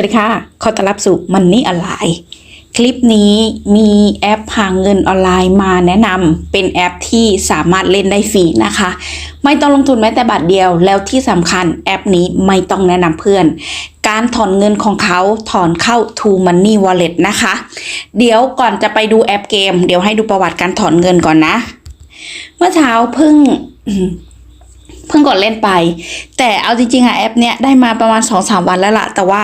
วัสดีค่ะ ขอต้อนรับสู่มันนี่ออนไลน์ คลิปนี้มีแอปหาเงินออนไลน์มาแนะนำเป็นแอปที่สามารถเล่นได้ฟรีนะคะ ไม่ต้องลงทุนแม้แต่บาทเดียว แล้วที่สำคัญแอปนี้ไม่ต้องแนะนำเพื่อน การถอนเงินของเขาถอนเข้า To Money Wallet นะคะ เดี๋ยวก่อนจะไปดูแอปเกม เดี๋ยวให้ดูประวัติการถอนเงินก่อนนะ เมื่อเช้าเพิ่งเพิ่งกดเล่นไป แต่เอาจริงๆอะแอปเนี้ยได้มาประมาณสองสามวันแล้วล่ะแต่ว่า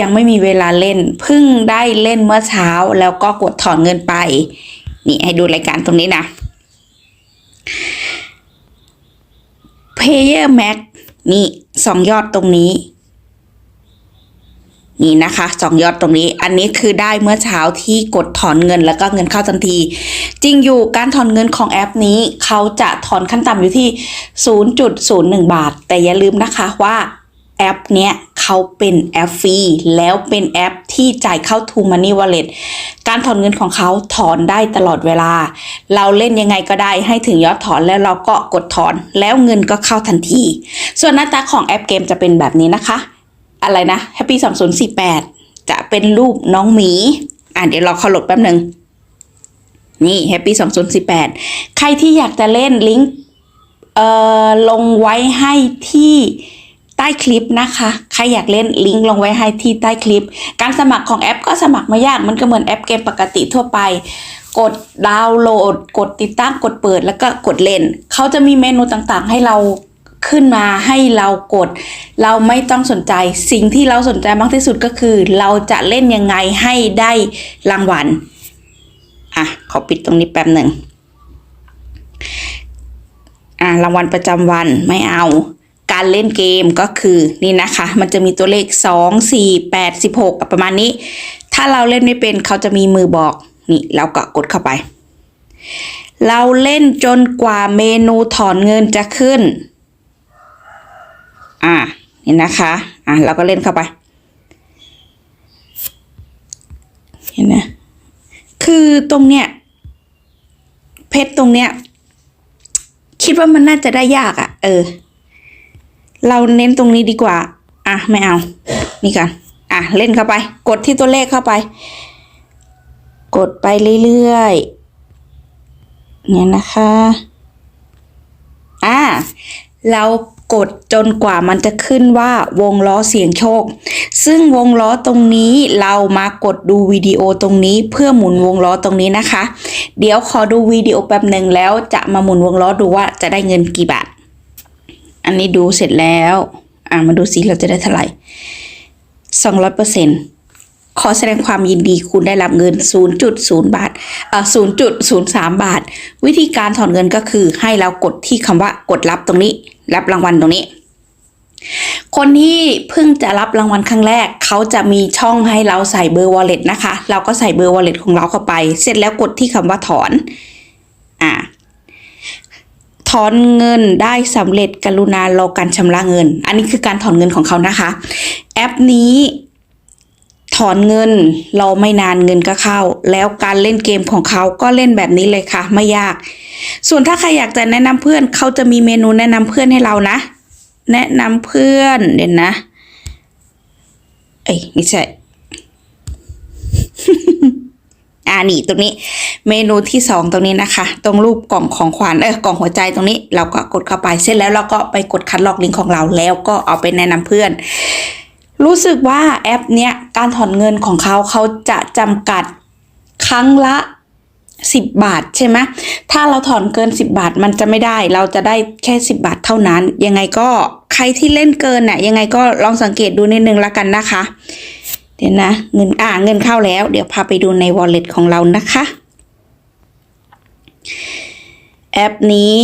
ยังไม่มีเวลาเล่นเพิ่งได้เล่นเมื่อเช้าแล้วก็กดถอนเงินไป นี่ให้ดูรายการตรงนี้นะ Player Max นี่สองยอดตรงนี้ นี่นะคะสองยอดตรงนี้ อันนี้คือได้เมื่อเช้าที่กดถอนเงินแล้วก็เงินเข้าทันที จริงอยู่การถอนเงินของแอปนี้เขาจะถอนขั้นต่ำอยู่ที่ 0.01 บาท แต่อย่าลืมนะคะว่า แอปเนี้ยเขาเป็นแอปฟรีแล้วเป็นแอปที่จ่ายเข้า To Money Wallet การถอนเงินของเขาถอนได้ตลอดเวลา เราเล่นยังไงก็ได้ให้ถึงยอดถอนแล้วเราก็กดถอนแล้วเงินก็เข้าทันที ส่วนหน้าตาของแอปเกมจะเป็นแบบนี้นะคะ อะไรนะ Happy 2048 จะเป็นรูปน้องหมี อะเดี๋ยวเราข้าโหลดแป๊บหนึ่งนี่ Happy 2018ใครที่อยากจะเล่นลิงก์เอ่อลงไว้ให้ที่ ใต้คลิปนะคะ ใครอยากเล่นลิงก์ลงไว้ให้ที่ใต้คลิป การสมัครของแอปก็สมัครไม่ยากมันก็เหมือนแอปเกมปกติทั่วไป กดดาวน์โหลด กดติดตั้งกดเปิดแล้วก็กดเล่น เขาจะมีเมนูต่างๆ ให้เราขึ้นมาให้เรากด เราไม่ต้องสนใจสิ่งที่เราสนใจมากที่สุดก็คือ เราจะเล่นยังไงให้ได้รางวัลอะขอปิดตรงนี้แป๊บหนึ่งอะรางวัลประจำวันไม่เอา การเล่นเกมก็คือนี่นะคะ มันจะมีตัวเลข 2 4 8 16 ประมาณนี้ ถ้าเราเล่นไม่เป็นเขาจะมีมือบอกนี่เราก็กดเข้าไป เราเล่นจนกว่าเมนูถอนเงินจะขึ้น อะนี่นะคะอะเราก็เล่นเข้าไปเห็นไหมคือตรงเนี้ยเพชรตรงเนี้ยคิดว่ามันน่าจะได้ยากอะ่ะ เออ เราเน้นตรงนี้ดีกว่า อะไม่เอา นี่กัน อะเล่นเข้าไป กดที่ตัวเลขเข้าไป กดไปเรื่อยๆ เนี่ยนะคะ อ่า เรากดจนกว่ามันจะขึ้นว่าวงล้อเสียงโชค ซึ่งวงล้อตรงนี้เรามากดดูวิดีโอตรงนี้เพื่อหมุนวงล้อตรงนี้นะคะ เดี๋ยวขอดูวิดีโอแป๊บหนึ่งแล้วจะมาหมุนวงล้อดูว่าจะได้เงินกี่บาท อันนี้ดูเสร็จแล้ว อะมาดูสิเราจะได้เท่าไหร่สองร้อยเปอร์เซ็นต์ขอแสดงความยินดีคุณได้รับเงิน 0.0 บาทเอ่อ0.03 บาท วิธีการถอนเงินก็คือให้เรากดที่คำว่ากดรับตรงนี้ รับรางวัลตรงนี้ คนที่เพิ่งจะรับรางวัลครั้งแรก เขาจะมีช่องให้เราใส่เบอร์ wallet นะคะ เราก็ใส่เบอร์ wallet ของเราเข้าไป เสร็จแล้วกดที่คำว่าถอน อ่า อนเงินได้สำเร็จกรุณารอการชำระเงิน อันนี้คือการถอนเงินของเขานะคะ แอปนี้ถอนเงินรอไม่นานเงินก็เข้า แล้วการเล่นเกมของเขาก็เล่นแบบนี้เลยค่ะ ไม่ยาก ส่วนถ้าใครอยากจะแนะนำเพื่อนเขาจะมีเมนูแนะนำเพื่อนให้เรานะ แนะนำเพื่อนเดี๋ยวนะเอ้ยไม่ใช่ อ่านี่ตรงนี้เมนูที่สองตรงนี้นะคะ ตรงรูปกล่องของขวัญเออกล่องหัวใจตรงนี้เราก็กดเข้าไปเสร็จแล้วเราก็ไปกดคัดลอกลิงก์ของเราแล้วก็เอาไปแนะนำเพื่อน รู้สึกว่าแอปเนี้ยการถอนเงินของเขาเขาจะจำกัดครั้งละ10 บาทใช่ไหมถ้าเราถอนเกิน 10 บาทมันจะไม่ได้ เราจะได้แค่ 10 บาทเท่านั้น ยังไงก็ใครที่เล่นเกินน่ะยังไงก็ลองสังเกตดูนิดนึงละกันนะคะ เดี๋ยวนะ เงินอ่าเงินเข้าแล้ว เดี๋ยวพาไปดูใน wallet ของเรานะคะ แอปนี้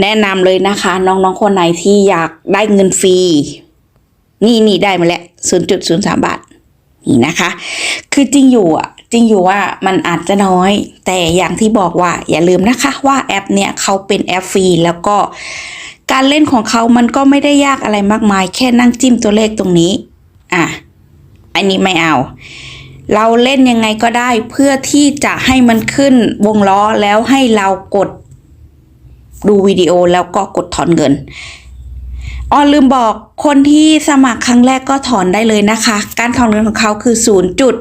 แนะนำเลยนะคะ น้องๆคนไหนที่อยากได้เงินฟรี นี่นี่ได้มาแล้ว 0.03 บาท นี่นะคะ คือจริงอยู่อะจริงอยู่ว่ามันอาจจะน้อย แต่อย่างที่บอกว่าอย่าลืมนะคะว่าแอปเนี่ยเขาเป็นแอปฟรีแล้วก็การเล่นของเขามันก็ไม่ได้ยากอะไรมากมาย แค่นั่งจิ้มตัวเลขตรงนี้ อะ อันนี้ไม่เอา เราเล่นยังไงก็ได้เพื่อที่จะให้มันขึ้นวงล้อแล้วให้เรากดดูวิดีโอแล้วก็กดถอนเงินอ๋อลืมบอกคนที่สมัครครั้งแรกก็ถอนได้เลยนะคะ การถอนเงินของเขาคือ0จุด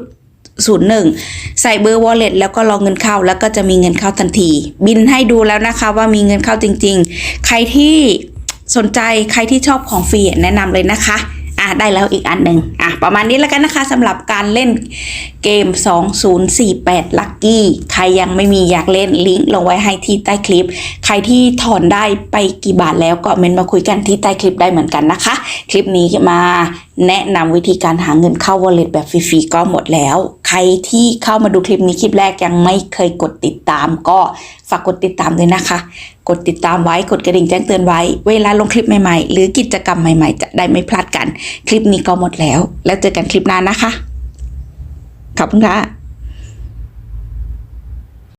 01ใส่เบอร์ wallet แล้วก็รอเงินเข้าแล้วก็จะมีเงินเข้าทันที บินให้ดูแล้วนะคะว่ามีเงินเข้าจริง ๆ ใครที่สนใจใครที่ชอบของฟรีแนะนำเลยนะคะ อะได้แล้วอีกอันหนึ่งอะประมาณนี้แล้วกันนะคะสำหรับการเล่นเกม 2048 Lucky ใครยังไม่มีอยากเล่นลิงก์ลงไว้ให้ที่ใต้คลิป ใครที่ถอนได้ไปกี่บาทแล้วก็เมนมาคุยกันที่ใต้คลิปได้เหมือนกันนะคะ คลิปนี้มา แนะนำวิธีการหาเงินเข้า wallet แบบฟรีๆก็หมดแล้ว ใครที่เข้ามาดูคลิปนี้คลิปแรกยังไม่เคยกดติดตาม ก็ฝากกดติดตามด้วยนะคะ กดติดตามไว้กดกระดิ่งแจ้งเตือนไว้ เวลาลงคลิปใหม่ๆ หรือกิจกรรมใหม่ๆ จะได้ไม่พลาดกัน คลิปนี้ก็หมดแล้ว แล้วเจอกันคลิปหน้านะคะขอบคุณค่ะ